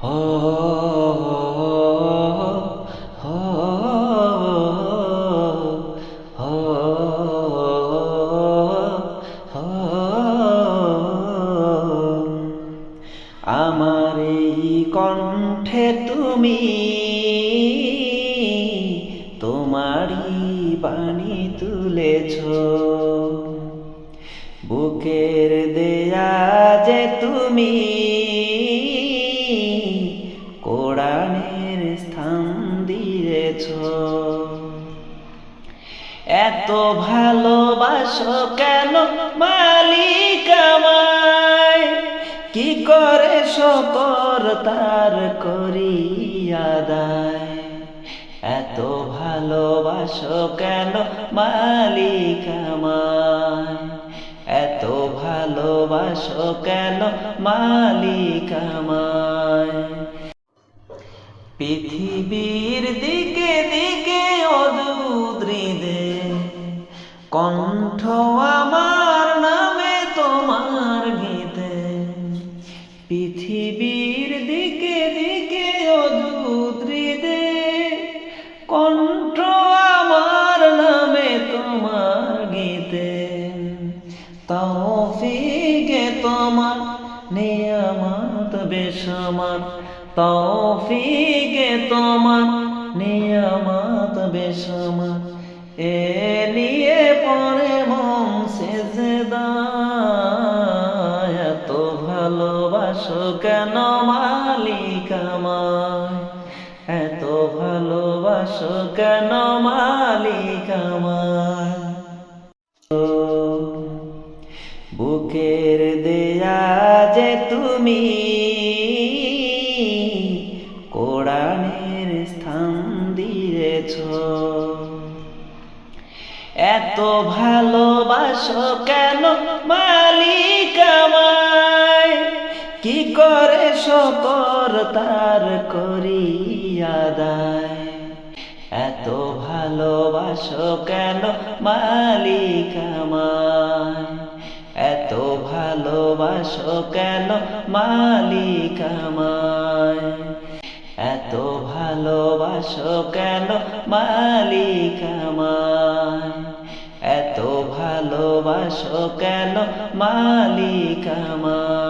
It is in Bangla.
আমার এই কণ্ঠে তুমি তোমারই বাণী তুলেছ। বুকের দেয়া এত ভালোবাসো কেন মালিক আমায়? কি করে শকর তার করিয়া দায়? এত ভালোবাসো কেন মালিক আমায়? এত ভালোবাসো কেন মালিক আমায়? পৃথিবীর দিকে দিকে কণ্ঠ আমার নামে তোমার গীতে। পৃথিবীর দিকে দিকে অদুদ্রিদে কণ্ঠ আমার নামে তোমার গীতে। তৌফিকে তোমার নিয়ামত বেসমান তৌফিকে তোমার নিয়ামত বেসমান এ ভালোবাসো কেন মালিক আমায়? এত ভালোবাসো কেন মালিক আমায়? বুকের দেয়া যে তুমি কোরআনের স্থান দিয়েছ। এত ভালোবাসো কেন মালিক কি করে শকর তার করিয়া দায়? এত ভালোবাসো কেন মালিক আমায়? এত ভালোবাসো কেন মালিক আমায়? এত ভালোবাসো কেন মালিক আমায়? এত ভালোবাসো কেন মালিক আমায়?